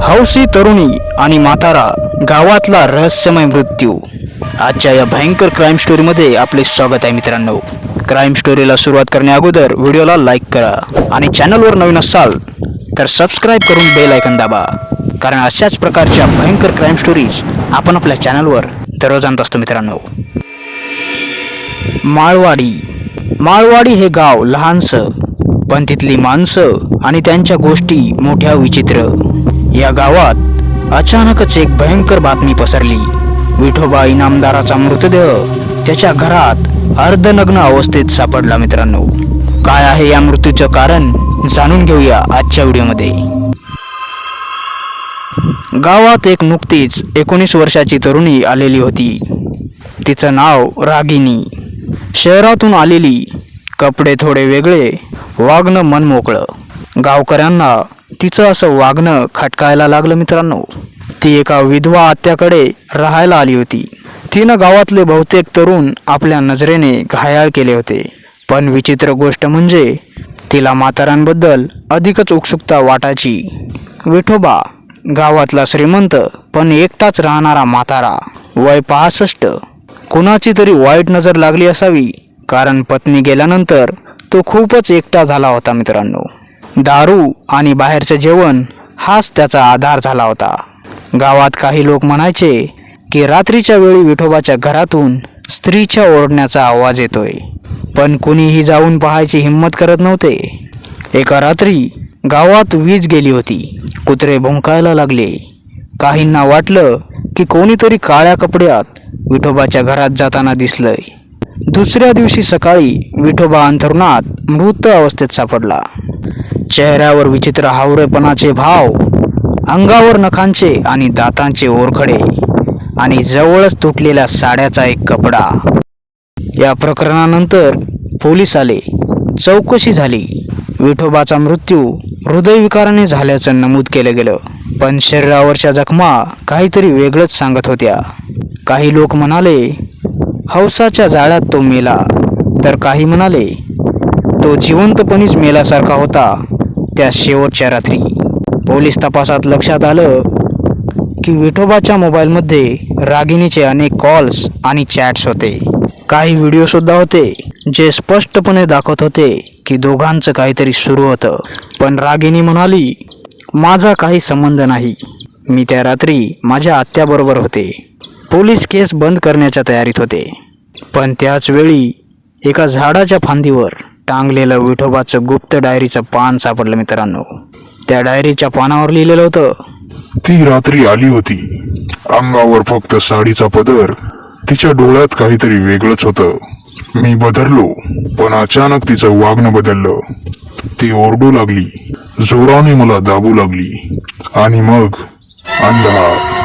हौसी तरुणी आणि म्हातारा गावातला रहस्यमय मृत्यू. आजच्या या भयंकर क्राईम स्टोरीमध्ये आपले स्वागत आहे मित्रांनो. क्राईम स्टोरीला सुरुवात करण्या अगोदर व्हिडिओला लाईक करा आणि चॅनलवर नवीन असाल तर सबस्क्राईब करून बेल ऐकन दाबा. कारण अशाच प्रकारच्या भयंकर क्राईम स्टोरीज आपण आपल्या चॅनलवर दररोज आणत असतो मित्रांनो. माळवाडी. माळवाडी हे गाव लहानसं पण तिथली माणसं आणि त्यांच्या गोष्टी मोठ्या विचित्र. या गावात अचानकच एक भयंकर बातमी पसरली. विठोबा इनामदाराचा मृतदेह त्याच्या घरात अर्धनग्न अवस्थेत सापडला मित्रांनो. काय आहे या मृत्यूचं कारण जाणून घेऊया आजच्या व्हिडिओमध्ये. गावात एक नुकतीच एकोणीस वर्षाची तरुणी आलेली होती. तिचं नाव रागिनी. शहरातून आलेली कपडे थोडे वेगळे वागणं मनमोकळं. गावकऱ्यांना तिचं असं वागणं खटकायला लागलं मित्रांनो. ती एका विधवा आत्याकडे राहायला आली होती. तिनं गावातले बहुतेक तरुण आपल्या नजरेने घायाळ केले होते. पण विचित्र गोष्ट म्हणजे तिला म्हाताऱ्यांबद्दल अधिकच उत्सुकता वाटायची. विठोबा गावातला श्रीमंत पण एकटाच राहणारा म्हातारा. वय पासष्ट. कुणाची तरी वाईट नजर लागली असावी कारण पत्नी गेल्यानंतर तो खूपच एकटा झाला होता मित्रांनो. दारू आणि बाहेरचं जेवण हाच त्याचा आधार झाला होता. गावात काही लोक म्हणायचे की रात्रीच्या वेळी विठोबाच्या घरातून स्त्रीच्या ओरडण्याचा आवाज येतोय. पण कुणीही जाऊन पाहायची हिंमत करत नव्हते. एका रात्री गावात वीज गेली होती. कुत्रे भुंकायला लागले. काहींना वाटलं की कोणीतरी काळ्या कपड्यात विठोबाच्या घरात जाताना दिसलंय. दुसऱ्या दिवशी सकाळी विठोबा अंथरुणात मृत अवस्थेत सापडला. चेहऱ्यावर विचित्र हावरेपणाचे भाव अंगावर नखांचे आणि दातांचे ओरखडे आणि जवळच तुटलेल्या साड्याचा एक कपडा. या प्रकरणानंतर पोलीस आले. चौकशी झाली. विठोबाचा मृत्यू हृदयविकाराने झाल्याचं नमूद केलं गेलं. पण शरीरावरच्या जखमा काहीतरी वेगळंच सांगत होत्या. काही लोक म्हणाले हौसाच्या जाळ्यात तो मेला. तर काही म्हणाले तो जिवंतपणीच मेल्यासारखा होता. त्या शेवटच्या रात्री. पोलीस तपासात लक्षात आलं की विठोबाच्या मोबाईलमध्ये रागिणीचे अनेक कॉल्स आणि चॅट्स होते. काही व्हिडिओसुद्धा होते जे स्पष्टपणे दाखवत होते की दोघांचं काहीतरी सुरू होतं. पण रागिनी म्हणाली माझा काही संबंध नाही. मी त्या रात्री माझ्या आत्याबरोबर होते. पोलीस केस बंद करण्याच्या तयारीत होते. पण त्याच वेळी एका झाडाच्या फांदीवर टांगलेलं विठोबाचं गुप्त डायरीचं पान सापडलं मित्रांनो. त्या डायरीच्या पानावर लिहिलेलं होतं ती रात्री आली होती. अंगावर फक्त साडीचा पदर तिच्या डोळ्यात काहीतरी वेगळंच होतं. मी बदललो पण अचानक तिचं वागणं बदललं. ती ओरडू लागली. जोराने मला दाबू लागली. आणि मग अंधार.